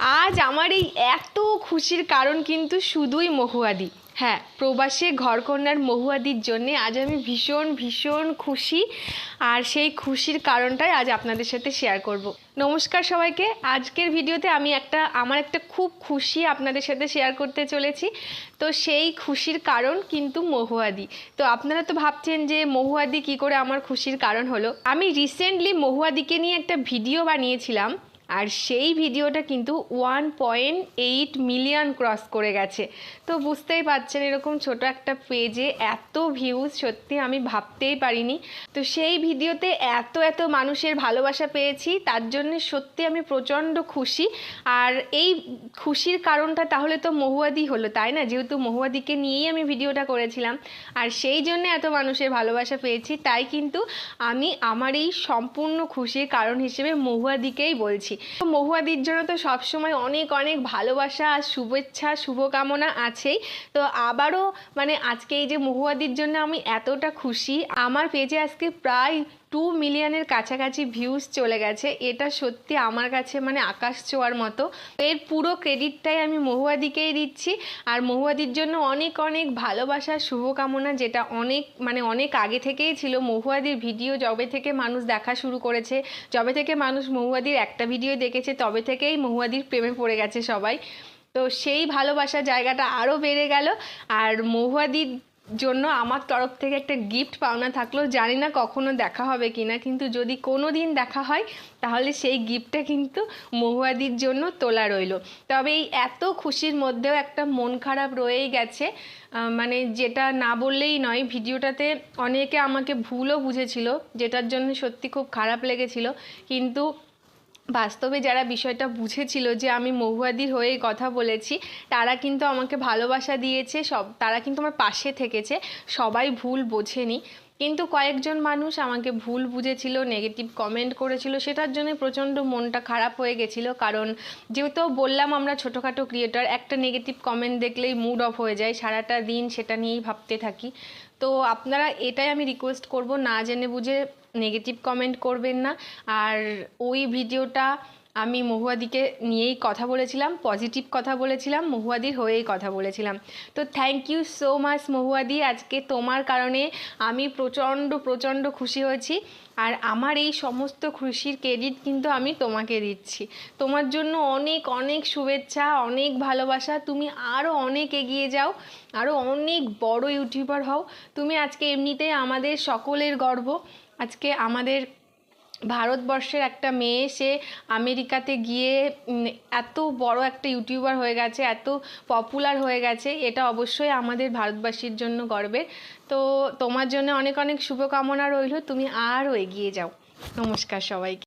আজ আমার এই এত খুশির কারণ কিন্তু শুধুই মহুয়াদি। হ্যাঁ প্রবাসে ঘরকন্যার মহুয়াদির জন্যে আজ আমি ভীষণ ভীষণ খুশি। আর সেই খুশির কারণটাই আজ আপনাদের সাথে শেয়ার করব। নমস্কার সবাইকে। আজকের ভিডিওতে আমি একটা, আমার একটা খুব খুশি আপনাদের সাথে শেয়ার করতে চলেছি। তো সেই খুশির কারণ কিন্তু মহুয়াদি। তো আপনারা তো ভাবছেন যে মহুয়াদি কি করে আমার খুশির কারণ হলো? আমি রিসেন্টলি মহুয়াদিকে নিয়ে একটা ভিডিও বানিয়েছিলাম। আর সেই ভিডিওটা কিন্তু one point eight million cross করে গেছে। তো বুঝতেই পারছেন এরকম ছোট একটা পেজে এত ভিউজ সত্যি আমি ভাবতেই পারিনি। তো সেই ভিডিওতে এত এত মানুষের ভালোবাসা পেয়েছি, তার জন্য সত্যি আমি প্রচণ্ড খুশি। আর এই খুশির কারণটা তাহলে তো মহুয়াদি হলো, তাই না? যেহেতু মহুয়াদিকে নিয়েই আমি ভিডিওটা করেছিলাম। আর সেই জন্য এত মানুষের ভালোবাসা পেয়েছি, তাই কিন্তু আমি আমার এই সম্পূর্ণ খুশির কারণ হিসেবে মহুয়াদিকেই বলছি। মহুয়াদির জন্য তো সবসময় অনেক অনেক ভালোবাসা আর শুভেচ্ছা, শুভকামনা আছেই। তো আবারও মানে আজকে এই যে মহুয়াদির জন্য আমি এতটা খুশি। আমার পেজে আজকে প্রায় টু মিলিয়নের কাছাকাছি ভিউজ চলে গেছে। এটা সত্যি আমার কাছে মানে আকাশ ছোঁয়ার মতো। এর পুরো ক্রেডিটটাই আমি মহুয়াদিকেই দিচ্ছি। আর মহুয়াদির জন্য অনেক অনেক ভালোবাসা, শুভকামনা যেটা অনেক মানে অনেক আগে থেকেই ছিল। মহুয়াদির ভিডিও যবে থেকে মানুষ দেখা শুরু করেছে, যবে থেকে মানুষ মহুয়াদির একটা ভিডিও দেখেছে, তবে থেকেই মহুয়াদির প্রেমে পড়ে গেছে সবাই। তো সেই ভালোবাসার জায়গাটা আরও বেড়ে গেল, আর মহুয়াদির জন্য আমার তরফ থেকে একটা গিফট পাওনা থাকল। জানি না কখনো দেখা হবে কি না কিন্তু যদি কোনো দিন দেখা হয়, তাহলে সেই গিফটটা কিন্তু মহুয়াদির জন্য তোলা রইল। তবে এই এত খুশির মধ্যেও একটা মন খারাপ রয়েই গেছে। মানে যেটা না বললেই নয়, ভিডিওটাতে অনেকে আমাকে ভুলও বুঝেছিল, যেটার জন্য সত্যি খুব খারাপ লেগেছিল। কিন্তু বাস্তবে যারা বিষয়টা বুঝেছিল যে আমি মহুয়াদির হয়ে কথা বলেছি, তারা কিন্তু আমাকে ভালোবাসা দিয়েছে, সব, তারা কিন্তু আমার পাশে থেকেছে, সবাই ভুল বোঝেনি। কিন্তু কয়েকজন মানুষ আমাকে ভুল বুঝেছিল নেগেটিভ কমেন্ট করেছিল, সেটার জন্য প্রচণ্ড মনটা খারাপ হয়ে গেছিল। কারণ যেহেতু বললাম আমরা ছোটোখাটো ক্রিয়েটার একটা নেগেটিভ কমেন্ট দেখলেই মুড অফ হয়ে যায়, সারাটা দিন সেটা নিয়েই ভাবতে থাকি। তো আপনারা এটাই আমি রিকোয়েস্ট করব, না জেনে বুঝে নেগেটিভ কমেন্ট করবেন না। আর ওই ভিডিওটা আমি মহুয়াদিকে নিয়েই কথা বলেছিলাম পজিটিভ কথা বলেছিলাম, মহুয়াদির হয়েই কথা বলেছিলাম। তো থ্যাংক ইউ সো মাচ মহুয়াদি, আজকে তোমার কারণে আমি প্রচণ্ড প্রচণ্ড খুশি হয়েছি। আর আমার এই সমস্ত খুশির ক্রেডিট কিন্তু আমি তোমাকে দিচ্ছি। তোমার জন্য অনেক অনেক শুভেচ্ছা, অনেক ভালোবাসা। তুমি আরও অনেক এগিয়ে যাও আরও অনেক বড় ইউটিউবার হও। তুমি আজকে এমনিতেই আমাদের সকলের গর্ব। আজকে আমাদের ভারতবর্ষের একটা মেয়ে, সে আমেরিকাতে গিয়ে এত বড় একটা ইউটিউবার হয়ে গেছে, এত পপুলার হয়ে গেছে, এটা অবশ্যই আমাদের ভারতবাসীর জন্য গর্বের। তো তোমার জন্য অনেক অনেক শুভকামনা রইল, তুমি আরও এগিয়ে যাও। নমস্কার সবাইকে।